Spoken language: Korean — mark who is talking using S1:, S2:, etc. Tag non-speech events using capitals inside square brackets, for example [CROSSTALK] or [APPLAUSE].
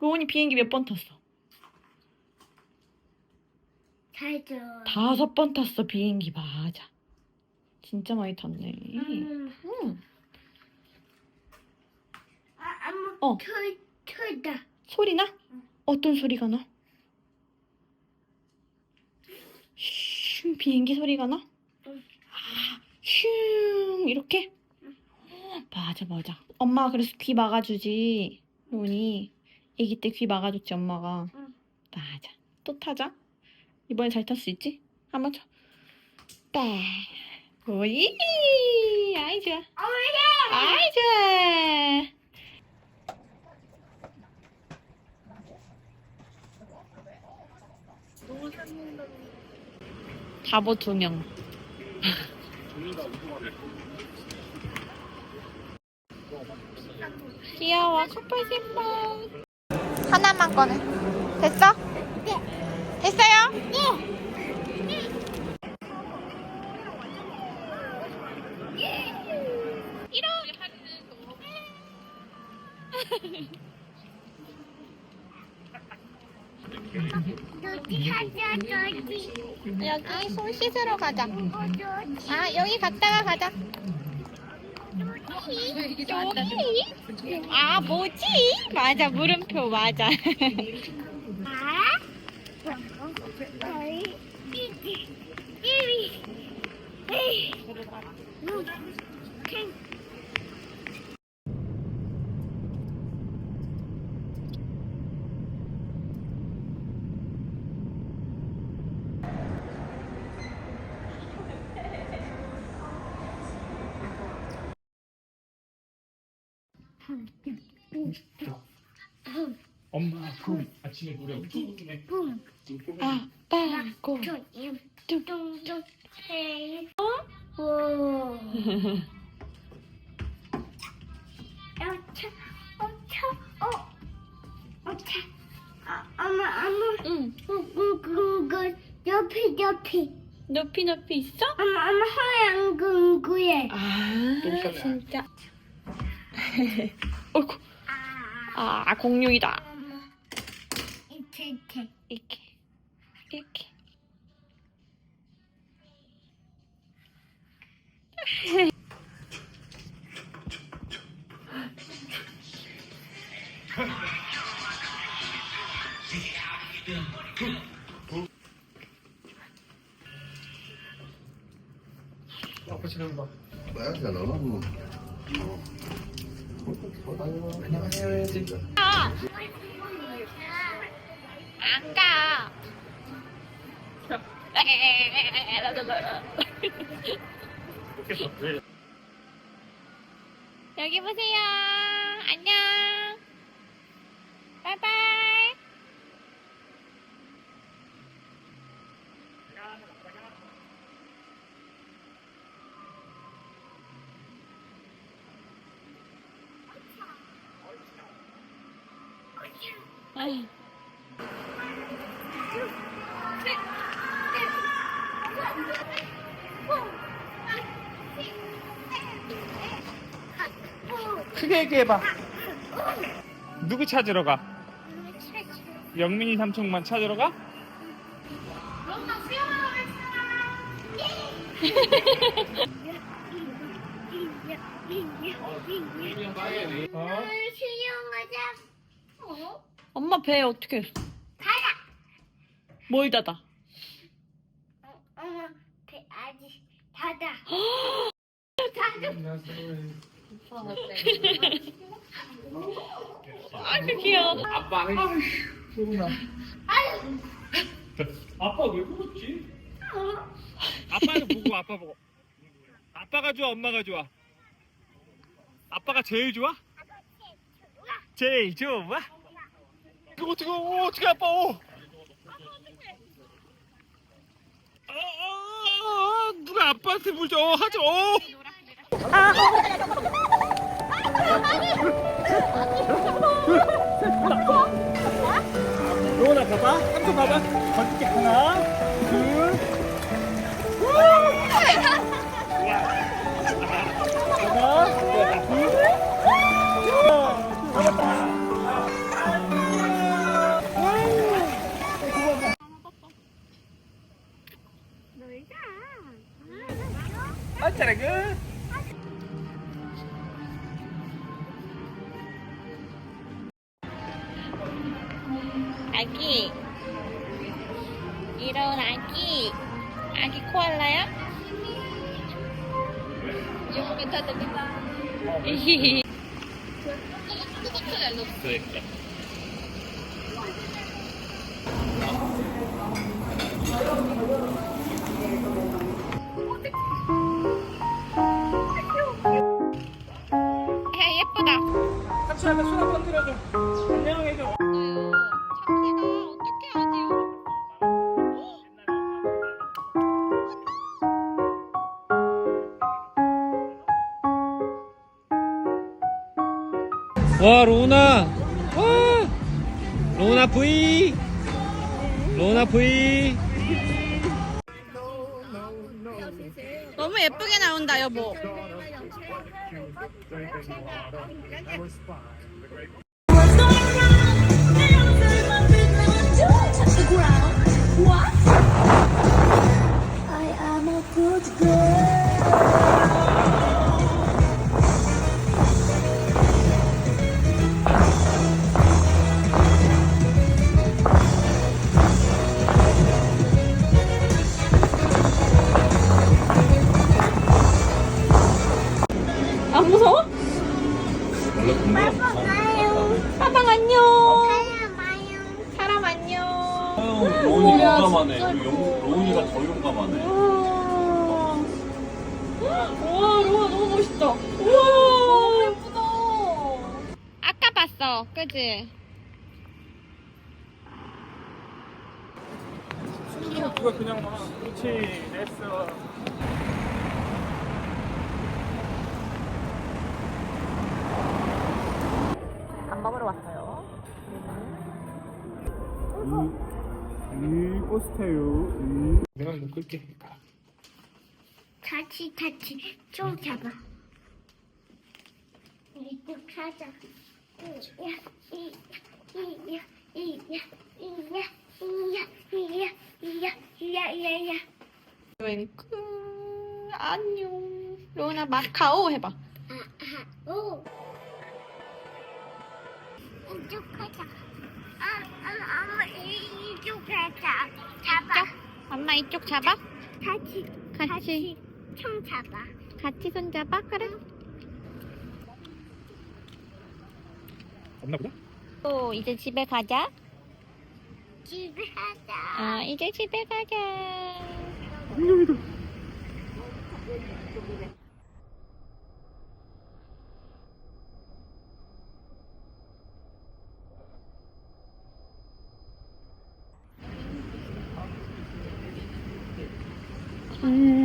S1: 로운이 비행기 몇 번 탔어?
S2: 잘 줘.
S1: 다섯 번 탔어 비행기 맞아. 진짜 많이 탔네.
S2: 음.
S1: 응.
S2: 아, 엄마.
S1: 어.
S2: 털, 털다.
S1: 소리 나? 어떤 소리가 나? 슝 비행기 소리가 나?
S2: 응.
S1: 아, 슝 이렇게? 맞아 맞아. 엄마가 그래서 귀 막아주지. 로운이 아기 때 귀 막아줬지 엄마가.
S2: 응.
S1: 맞아. 또 타자. 이번에 잘 탈 수 있지? 한번 쳐. 빠. 오이. 아이 좋아.
S2: 어머니!
S1: 아이 좋아. 바보 두 명. 귀여워 커플 신발. 하나만 꺼내. 됐어?
S2: 네.
S1: 됐어요?
S2: 네.
S1: 여기 손 씻으러 가자. 아 여기 갔다가 가자. 여기? 아 뭐지? 맞아 물음표 맞아.
S2: 아? 어이. 삐삐. 삐삐. 에이. 음. 캔.
S3: 엄마 그 아침에 노래 엄청 부르네
S2: 붐.
S1: 아빠 고.
S2: 뚱. 뚱뚱. 헤이. 어? 오. 어차. 어차. 어. 어차. 아, 엄마, 엄마.
S1: 응.
S2: 옆에, 옆에.
S1: 높이 높이 있어?
S2: 엄마, 엄마, 하얀 그, 그에.
S1: 아 진짜. [LAUGHS] 어이구.
S2: 아,
S1: 아 공룡이다.
S2: 이렇게, 이렇게.
S1: 이렇게 이렇게.
S3: 아빠 봐
S4: 뭐야, 잘 나가고.
S3: 안녕하세요 해야지
S1: 안 가.
S3: 왜
S1: 여기 보세요. 안녕. 바이바이. 아이.
S3: 크게 얘기해봐 누구 찾으러 가? 영민이 삼촌만 찾으러 가?
S2: 엄마 [LAUGHS] 수영하러
S3: 어?
S2: 수영하자. 어?
S1: 엄마 배 어떻게 했어?
S2: 가자.
S1: 뭘 닫아?
S2: 어, 엄마 배 아직 닫아. [GASPS] 닫아.
S1: 아주 귀여워.
S3: 아빠 소문아
S2: 아유.
S3: 아빠 왜 그렇지?
S2: 어.
S3: 아빠는 보고 아빠 보고 아빠가 좋아 엄마가 좋아 아빠가 제일 좋아? 제일 좋아? 이거 어떻게 어, 어떻게 아빠 어? 어, 어, 어, 누가 아빠한테 물 줘? 어, 하지 어. 로나 봐봐 한번 봐봐 거짓게 하나 talaga.
S1: 아기 이런 아기 아기 코알라야? 여기 다 됩니다.
S3: 와 로나. 와. 로나 V 로나 V
S1: 너무 예쁘게 나온다 여보.
S2: I am a good girl.
S1: 안 무서워?
S2: 빠빠 가요.
S1: 빠방 안녕. 사람 안녕
S4: 로운이 용감하네. 우리 용- 로운이가 더 용감하네.
S1: 우와 로아 너무 멋있다 우와 예쁘다 아까 봤어 그지?
S3: 그거 그냥 막 그렇지 됐어
S1: 먹으러 왔어요
S3: 이 버스 타요 내가 이거 끌게
S2: 타치 타치 좀 잡아. 이쪽 가자. 이야 이야 이야 이야 이야 이야 이야 이야 이야 이야.
S1: 윙크 안녕 로나 마카오 해봐
S2: 아하 오. 이쪽 가자. 아, 아, 엄마 이- 이쪽 가자. 잡아.
S1: 엄마 이쪽 잡아
S2: 같이
S1: 같이
S2: 총 잡아.
S1: 같이 손 잡아 그래
S3: 없나 보다?
S1: 또 이제 집에 가자
S2: 집에 가자.
S1: 아 이제 집에 가자 Mm.